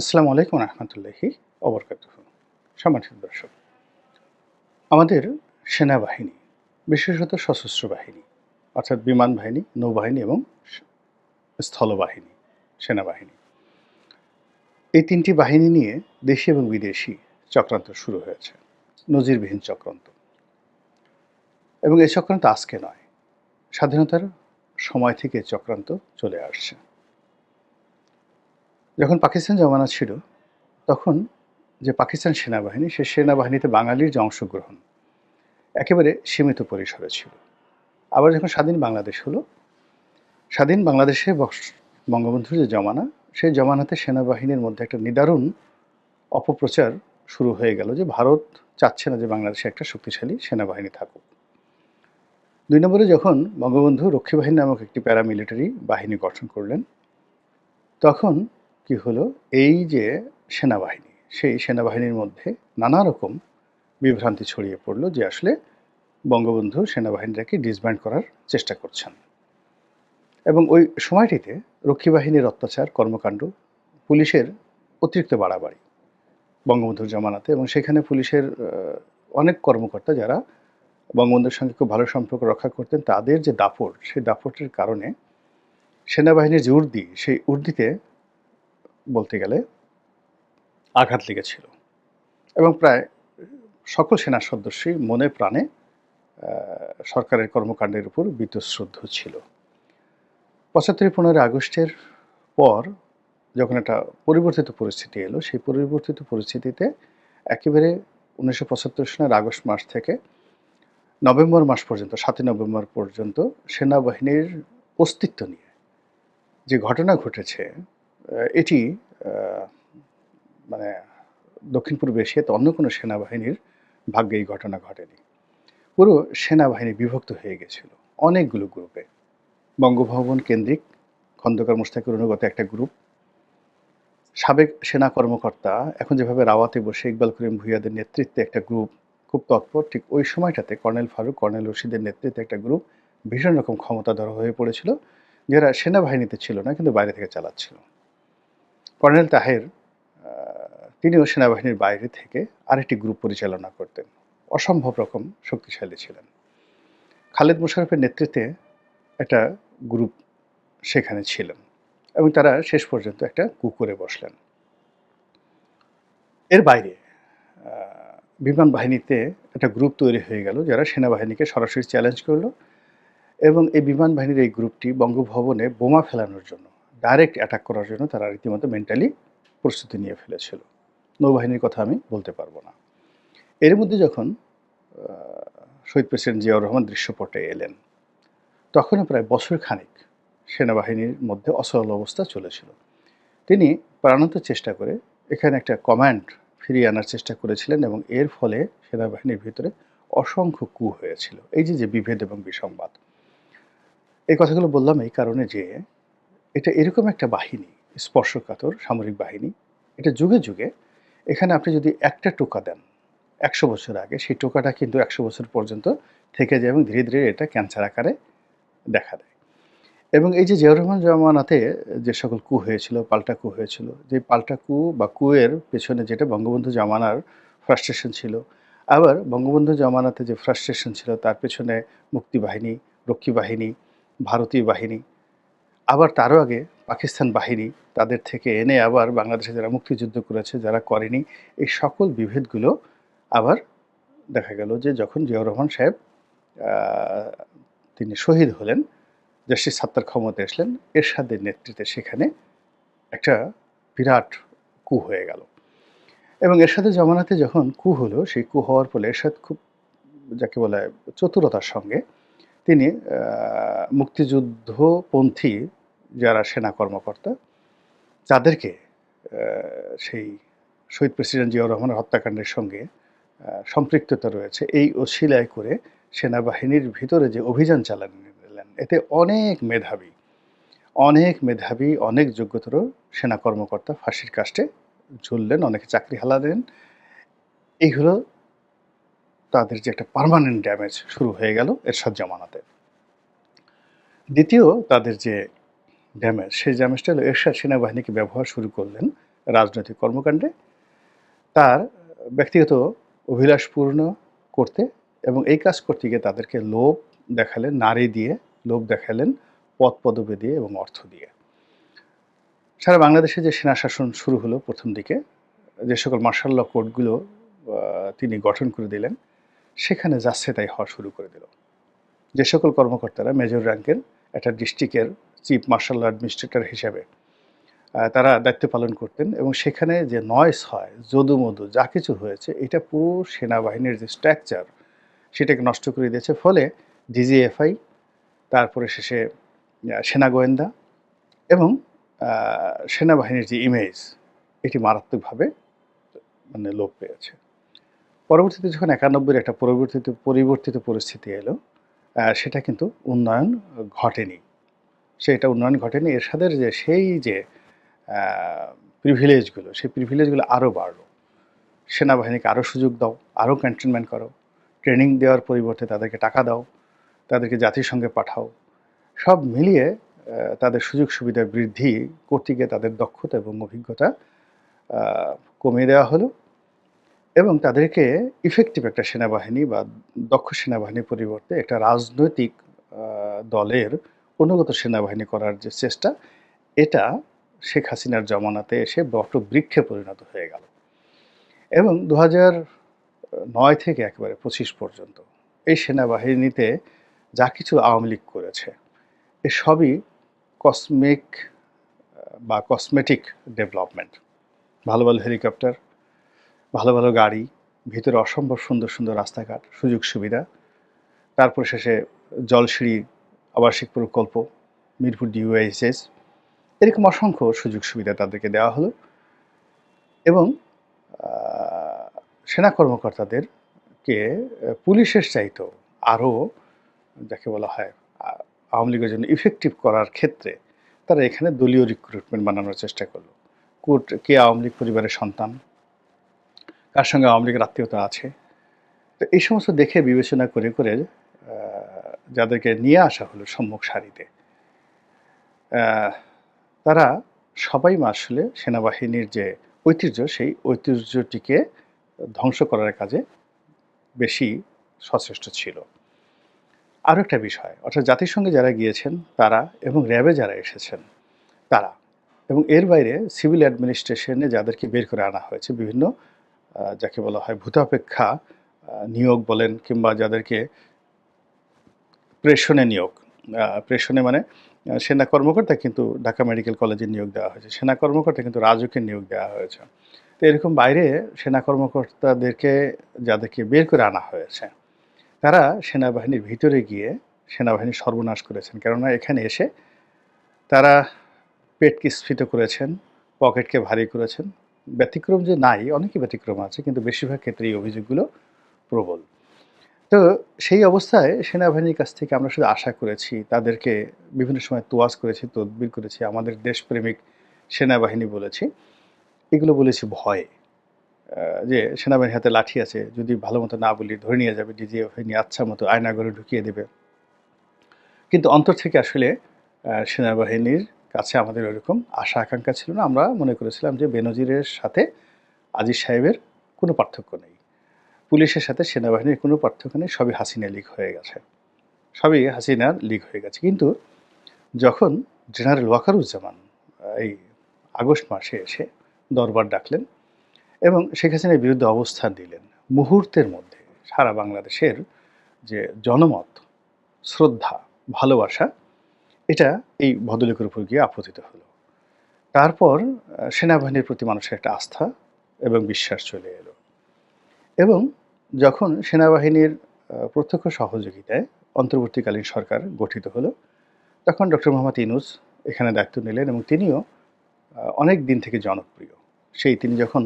আসসালামু আলাইকুম রহমতুল্লাহি অবরকাত সম্মানিত দর্শক, আমাদের সেনাবাহিনী, বিশেষত সশস্ত্র বাহিনী, অর্থাৎ বিমান বাহিনী, নৌবাহিনী এবং স্থলবাহিনী, সেনাবাহিনী, এই তিনটি বাহিনী নিয়ে দেশি এবং বিদেশি চক্রান্ত শুরু হয়েছে, নজিরবিহীন চক্রান্ত। এবং এই চক্রান্ত আজকে নয়, স্বাধীনতার সময় থেকে চক্রান্ত চলে আসছে। যখন পাকিস্তান জমানা ছিল, তখন যে পাকিস্তান সেনাবাহিনী, সে সেনাবাহিনীতে বাঙালির যে অংশগ্রহণ, একেবারে সীমিত পরিসরে ছিল। আবার যখন স্বাধীন বাংলাদেশ হলো, স্বাধীন বাংলাদেশে বঙ্গবন্ধুর যে জমানা, সেই জমানাতে সেনাবাহিনীর মধ্যে একটা নিদারুণ অপপ্রচার শুরু হয়ে গেল যে ভারত চাচ্ছে না যে বাংলাদেশে একটা শক্তিশালী সেনাবাহিনী থাকুক। দুই নম্বরে যখন বঙ্গবন্ধু রক্ষী বাহিনী নামক একটি প্যারামিলিটারি বাহিনী গঠন করলেন, তখন কি হলো? এই যে সেনাবাহিনী, সেই সেনাবাহিনীর মধ্যে নানা রকম বিভ্রান্তি ছড়িয়ে পড়ল যে আসলে বঙ্গবন্ধু সেনাবাহিনীটাকে ডিসব্যান্ড করার চেষ্টা করছেন। এবং ওই সময়টিতে রক্ষী বাহিনীর অত্যাচার, কর্মকাণ্ড, পুলিশের অতিরিক্ত বাড়াবাড়ি বঙ্গবন্ধুর জামানাতে এবং সেখানে পুলিশের অনেক কর্মকর্তা যারা বঙ্গবন্ধুর সঙ্গে খুব ভালো সম্পর্ক রক্ষা করতেন, তাদের যে দাপট, সেই দাপটের কারণে সেনাবাহিনীর যে উর্দি, সেই উর্দিতে বলতে গেলে আঘাত লেগেছিল। এবং প্রায় সকল সেনা সদস্যই মনে প্রাণে সরকারের কর্মকাণ্ডের উপর বীতশ্রদ্ধ ছিল। পঁচাত্তর পনেরোই আগস্টের পর যখন একটা পরিবর্তিত পরিস্থিতি এলো, সেই পরিবর্তিত পরিস্থিতিতে একেবারে উনিশশো পঁচাত্তর সনের আগস্ট মাস থেকে নভেম্বর মাস পর্যন্ত, সাতই নভেম্বর পর্যন্ত সেনাবাহিনীর অস্তিত্ব নিয়ে যে ঘটনা ঘটেছে এটি মানে দক্ষিণ পূর্ব এশিয়াতে অন্য কোনো সেনাবাহিনীর ভাগ্যে এই ঘটনা ঘটেনি। পুরো সেনাবাহিনী বিভক্ত হয়ে গেছিল অনেকগুলো গ্রুপে বঙ্গভবন কেন্দ্রিক, খন্দকার মুস্তাকুর অনুগত একটা গ্রুপ সাবেক সেনা কর্মকর্তা, এখন যেভাবে রাওয়াতে বসে ইকবাল করিম ভুইয়াদের নেতৃত্বে একটা গ্রুপ খুব তৎপর, ঠিক ওই সময়টাতে কর্নেল ফারুক, কর্নেল রশিদের নেতৃত্বে একটা গ্রুপ ভীষণ রকম ক্ষমতাধর হয়ে পড়েছিল, যারা সেনাবাহিনীতে ছিল না, কিন্তু বাইরে থেকে চালাচ্ছিল। কর্নেল তাহের তিনিও সেনাবাহিনীর বাইরে থেকে আরেকটি গ্রুপ পরিচালনা করতেন। অসম্ভব রকম শক্তিশালী ছিলেন। খালেদ মোশারফের নেতৃত্বে একটা গ্রুপ সেখানে ছিলেন এবং তারা শেষ পর্যন্ত একটা কুকুরে বসলেন। এর বাইরে বিমান বাহিনীতে একটা গ্রুপ তৈরি হয়ে গেল যারা সেনাবাহিনীকে সরাসরি চ্যালেঞ্জ করল এবং এই বিমান বাহিনীর এই গ্রুপটি বঙ্গভবনে বোমা ফেলানোর জন্য ডাইরেক্ট অ্যাটাক করার জন্য তারা রীতিমতো মেন্টালি প্রস্তুতি নিয়ে ফেলেছিল। নৌবাহিনীর কথা আমি বলতে পারব না। এর মধ্যে যখন শহীদ প্রেসিডেন্ট জিয়াউর রহমান দৃশ্যপটে এলেন, তখনও প্রায় বছর খানিক সেনাবাহিনীর মধ্যে অসহল অবস্থা চলেছিল। তিনি প্রাণান্ত চেষ্টা করে এখানে একটা কমান্ড ফিরিয়ে আনার চেষ্টা করেছিলেন এবং এর ফলে সেনাবাহিনীর ভিতরে অসংখ্য কু হয়েছিল। এই যে যে বিভেদ এবং বিসংবাদ। এই কথাগুলো বললাম এই কারণে যে এটা এরকম একটা বাহিনী, স্পর্শকাতর সামরিক বাহিনী। এটা যুগে যুগে এখানে আপনি যদি একটা টোকা দেন, একশো বছর আগে সেই টোকাটা কিন্তু একশো বছর পর্যন্ত থেকে যায় এবং ধীরে ধীরে এটা ক্যান্সার আকারে দেখা দেয়। এবং এই যে জিয়াউর রহমান জামানাতে যে সকল কু হয়েছিল, পাল্টা কু হয়েছিল, যে পাল্টা কু বা কুয়ের পেছনে যেটা বঙ্গবন্ধু জামানার ফ্রাস্ট্রেশন ছিল, আবার বঙ্গবন্ধু জামানাতে যে ফ্রাস্ট্রেশন ছিল, তার পেছনে মুক্তিবাহিনী রক্ষী বাহিনী, ভারতীয় বাহিনী আবার তারও আগে পাকিস্তান বাহিনী তাদের থেকে এনে আবার বাংলাদেশে যারা মুক্তিযুদ্ধ করেছে, যারা করেনি, এই সকল বিভেদগুলো আবার দেখা গেল যে যখন জিয়াউর রহমান সাহেব তিনি শহীদ হলেন, জাস্টিস সাত্তার ক্ষমতা আসলেন, এরশাদের নেতৃত্বে সেখানে একটা বিরাট কু হয়ে গেল। এবং এরশাদের জমানাতে যখন কু হলো, সেই কু হওয়ার ফলে এরশাদ খুব যাকে বলা চতুরতার সঙ্গে তিনি মুক্তিযুদ্ধপন্থী যারা সেনা কর্মকর্তা, তাদেরকে সেই শহীদ প্রেসিডেন্ট জিয়াউর রহমানের হত্যাকাণ্ডের সঙ্গে সম্পৃক্ততা রয়েছে। এই অশিলায় করে সেনাবাহিনীর ভিতরে যে অভিযান চালানো এতে অনেক মেধাবী অনেক মেধাবী, অনেক যোগ্যতর সেনা কর্মকর্তা ফাঁসির কাস্টে ঝুললেন, অনেকে চাকরি হারালেন। এই হলো তাদের যে একটা পার্মানেন্ট ড্যামেজ শুরু হয়ে গেল এরশাদ জামানাতে দ্বিতীয়, তাদের যে ড্যামেজ সেই ড্যামেজটা হলো এরশাদ সেনাবাহিনীকে ব্যবহার শুরু করলেন রাজনৈতিক কর্মকাণ্ডে। তার ব্যক্তিগত অভিলাষপূর্ণ করতে এবং এই কাজ করতে গিয়ে তাদেরকে লোভ দেখালেন, নারী দিয়ে লোভ দেখালেন পদ পদবি দিয়ে এবং অর্থ দিয়ে। সারা বাংলাদেশে যে সেনা শাসন শুরু হলো প্রথম দিকে, যে সকল মার্শাল ল কোর্টগুলো তিনি গঠন করে দিলেন, সেখানে যাচ্ছে তাই হওয়া শুরু করে দিল। যে সকল কর্মকর্তারা মেজর র্যাঙ্কের একটা ডিস্ট্রিক্টের চিফ মার্শাল অ্যাডমিনিস্ট্রেটর হিসাবে তারা দায়িত্ব পালন করতেন এবং সেখানে যে নয়েস হয় যদু মধু যা কিছু হয়েছে, এটা পুরো সেনাবাহিনীর যে স্ট্রাকচার সেটাকে নষ্ট করে দিয়েছে। ফলে ডিজিএফআই তারপরে শেষে সেনা গোয়েন্দা এবং সেনাবাহিনীর যে ইমেজ এটি মারাত্মকভাবে মানে লোপ পেয়েছে। পরবর্তীতে যখন একানব্বইয়ের একটা পরিবর্তিত পরিবর্তিত পরিস্থিতি এলো সেটা কিন্তু উন্নয়ন ঘটেনি। সেটা উন্নয়ন ঘটেনি। এরশাদের যে সেই যে প্রিভিলেজগুলো সেই প্রিভিলেজগুলো আরও বাড়লো। সেনাবাহিনীকে আরও সুযোগ দাও আরও ক্যান্টনমেন্ট করো। ট্রেনিং দেওয়ার পরিবর্তে তাদেরকে টাকা দাও, তাদেরকে জাতিসংঘে পাঠাও। সব মিলিয়ে তাদের সুযোগ সুবিধা বৃদ্ধি করতে গিয়ে তাদের দক্ষতা এবং অভিজ্ঞতা কমিয়ে দেওয়া হলো এবং তাদেরকে ইফেক্টিভ একটা সেনাবাহিনী বা দক্ষ সেনাবাহিনীর পরিবর্তে একটা রাজনৈতিক দলের অনুগত সেনাবাহিনী করার যে চেষ্টা, এটা শেখ হাসিনার জমানাতে এসে বটবৃক্ষে পরিণত হয়ে গেল। এবং দু নয় থেকে একেবারে পঁচিশ পর্যন্ত এই সেনাবাহিনীতে যা কিছু আওয়ামী লীগ করেছে, এ সবই কসমিক বা কসমেটিক ডেভেলপমেন্ট ভালো ভালো হেলিকপ্টার, ভালো ভালো গাড়ি, ভিতরে অসম্ভব সুন্দর সুন্দর রাস্তাঘাট সুযোগ সুবিধা তারপর শেষে জলসিঁড়ি আবাসিক প্রকল্প, মিরপুর ডিউএইচএস এরকম অসংখ্য সুযোগ সুবিধা তাদেরকে দেওয়া হলো এবং সেনা কর্মকর্তাদেরকে পুলিশের চাইতেও আরও যাকে বলা হয়, আওয়ামী লীগের জন্য ইফেক্টিভ করার ক্ষেত্রে তারা এখানে দলীয় রিক্রুটমেন্ট বানানোর চেষ্টা করল। কোর্ট, কে আওয়ামী লীগ পরিবারের সন্তান, কার সঙ্গে আওয়ামী লীগের আত্মীয়তা আছে? তো এই সমস্ত দেখে বিবেচনা করে করে যাদেরকে নিয়ে আসা হলো সম্মুখ সারিতে। তারা সবাই আসলে সেনাবাহিনীর যে ঐতিহ্য, সেই ঐতিহ্যটিকে ধ্বংস করার কাজে বেশি সচেষ্ট ছিল। আরও একটা বিষয়, অর্থাৎ জাতিসংঘে যারা গিয়েছেন, তারা এবং র্যাবে যারা এসেছেন, তারা এবং এর বাইরে সিভিল অ্যাডমিনিস্ট্রেশনে যাদেরকে বের করে আনা হয়েছে, বিভিন্ন যাকে বলা হয় ভূতাপেক্ষা নিয়োগ বলেন কিংবা যাদেরকে প্রেষণে নিয়োগ। প্রেষণে মানে সেনা কর্মকর্তা কিন্তু ঢাকা মেডিকেল কলেজে নিয়োগ দেওয়া হয়েছে। সেনা কর্মকর্তা কিন্তু রাজুকে নিয়োগ দেওয়া হয়েছে। তো এরকম বাইরে সেনা কর্মকর্তাদেরকে যাদেরকে বের করে আনা হয়েছে, তারা সেনাবাহিনীর ভিতরে গিয়ে সেনাবাহিনী সর্বনাশ করেছেন। কেননা এখানে এসে তারা পেটকে স্ফীত করেছেন, পকেটকে ভারী করেছেন। ব্যতিক্রম যে নাই অনেকই ব্যতিক্রম আছে, কিন্তু বেশিরভাগ ক্ষেত্রে এই অভিযোগগুলো প্রবল। তো সেই অবস্থায় সেনাবাহিনীর কাছ থেকে আমরা শুধু আশা করেছি, তাদেরকে বিভিন্ন সময় তোয়াজ করেছি, তদবির করেছি, আমাদের দেশপ্রেমিক সেনাবাহিনী বলেছি। এগুলো বলেছি ভয়ে। যে সেনাবাহিনীর হাতে লাঠি আছে, যদি ভালো মতো না বলি, ধরে নিয়ে যাবে ডিজিএফআই নিয়ে আচ্ছা মতো আয়না করে ঢুকিয়ে দেবে। কিন্তু অন্তর থেকে আসলে সেনাবাহিনীর কাছে আমাদের ওরকম আশা, আকাঙ্ক্ষা ছিল না। আমরা মনে করেছিলাম যে বেনজিরের সাথে আজিজ সাহেবের কোনো পার্থক্য নেই। পুলিশের সাথে সেনাবাহিনীর কোনো পার্থক্য নেই, সবই হাসিনা লীগ হয়ে গেছে। সবই হাসিনার লীগ হয়ে গেছে। কিন্তু যখন জেনারেল ওয়াকারুজ্জামান এই আগস্ট মাসে এসে দরবার ডাকলেন এবং শেখ হাসিনার বিরুদ্ধে অবস্থান দিলেন, মুহূর্তের মধ্যে সারা বাংলাদেশের যে জনমত, শ্রদ্ধা, ভালোবাসা, এটা এই ভদ্রলোকের উপর গিয়ে আপতিত হলো। তারপর সেনাবাহিনীর প্রতি মানুষের একটা আস্থা এবং বিশ্বাস চলে এলো। এবং যখন সেনাবাহিনীর প্রত্যক্ষ সহযোগিতায় অন্তর্বর্তীকালীন সরকার গঠিত হলো, তখন ডক্টর মোহাম্মদ ইনুস এখানে দায়িত্ব নিলেন এবং তিনিও অনেক দিন থেকে জনপ্রিয়। সেই তিনি যখন